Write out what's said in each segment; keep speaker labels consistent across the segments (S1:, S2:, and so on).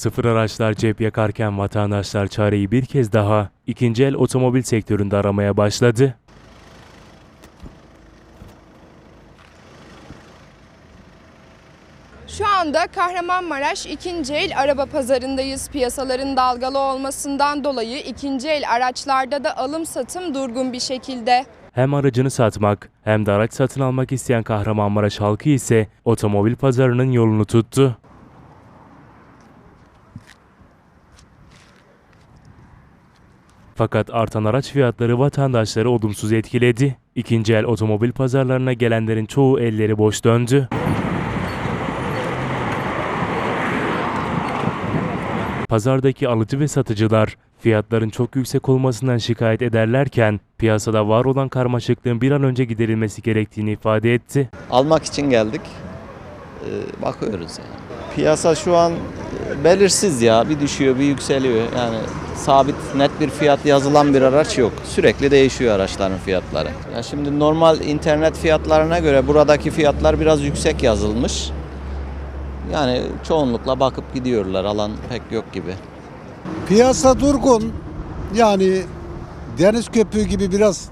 S1: Sıfır araçlar cep yakarken vatandaşlar çareyi bir kez daha ikinci el otomobil sektöründe aramaya başladı.
S2: Şu anda Kahramanmaraş ikinci el araba pazarındayız. Piyasaların dalgalı olmasından dolayı ikinci el araçlarda da alım satım durgun bir şekilde.
S1: Hem aracını satmak hem de araç satın almak isteyen Kahramanmaraş halkı ise otomobil pazarının yolunu tuttu. Fakat artan araç fiyatları vatandaşları olumsuz etkiledi. İkinci el otomobil pazarlarına gelenlerin çoğu elleri boş döndü. Pazardaki alıcı ve satıcılar fiyatların çok yüksek olmasından şikayet ederlerken piyasada var olan karmaşıklığın bir an önce giderilmesi gerektiğini ifade etti.
S3: almak için geldik. Ee, bakıyoruz yani. Piyasa şu an belirsiz ya. Bir düşüyor, bir yükseliyor. Yani sabit, net bir fiyat yazılan bir araç yok. Sürekli değişiyor araçların fiyatları. Ya şimdi normal internet fiyatlarına göre buradaki fiyatlar biraz yüksek yazılmış. Yani çoğunlukla bakıp gidiyorlar. Alan pek yok gibi.
S4: Piyasa durgun. Yani deniz köpüğü gibi biraz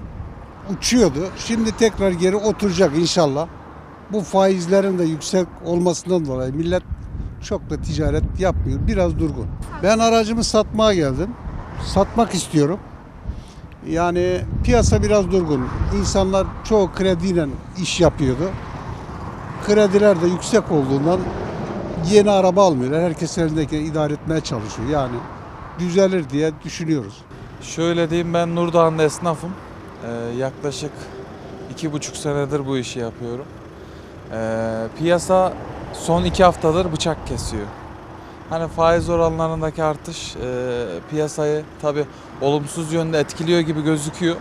S4: uçuyordu. Şimdi tekrar geri oturacak inşallah. Bu faizlerin de yüksek olmasından dolayı millet çok da ticaret yapmıyor. Biraz durgun. Ben aracımı satmaya geldim. Satmak istiyorum. Yani piyasa biraz durgun. İnsanlar çoğu krediyle iş yapıyordu. Krediler de yüksek olduğundan yeni araba almıyorlar. Herkes elindeki idare etmeye çalışıyor. Yani düzelir diye düşünüyoruz.
S5: Şöyle diyeyim ben Nurdoğan'da esnafım. Ee, yaklaşık iki buçuk senedir bu işi yapıyorum. Ee, piyasa son iki haftadır bıçak kesiyor. Hani faiz oranlarındaki artış e, piyasayı tabi olumsuz yönde etkiliyor gibi gözüküyor.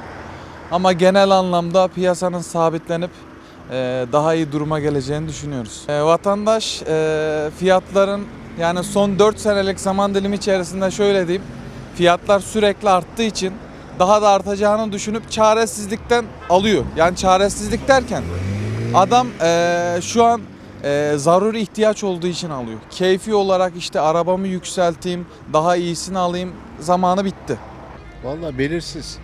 S5: Ama genel anlamda piyasanın sabitlenip e, daha iyi duruma geleceğini düşünüyoruz. E, vatandaş e, fiyatların yani son 4 senelik zaman dilimi içerisinde şöyle diyeyim fiyatlar sürekli arttığı için daha da artacağını düşünüp çaresizlikten alıyor. Yani çaresizlik derken adam eee, şu an eee, zaruri ihtiyaç olduğu için alıyor. Keyfi olarak işte arabamı yükselteyim, daha iyisini alayım zamanı bitti.
S6: Valla belirsiz.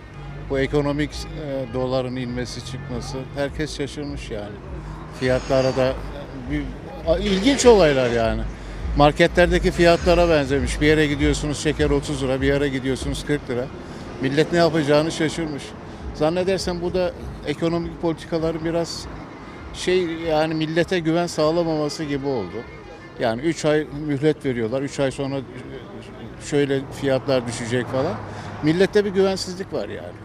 S6: Bu ekonomik e, doların inmesi çıkması herkes şaşırmış yani. Fiyatlara da bir, ilginç olaylar yani. Marketlerdeki fiyatlara benzemiş. Bir yere gidiyorsunuz şeker 30 lira, bir yere gidiyorsunuz 40 lira. Millet ne yapacağını şaşırmış. Zannedersem bu da ekonomik politikaların biraz şey yani millete güven sağlamaması gibi oldu. Yani 3 ay mühlet veriyorlar. 3 ay sonra şöyle fiyatlar düşecek falan. Millette bir güvensizlik var yani.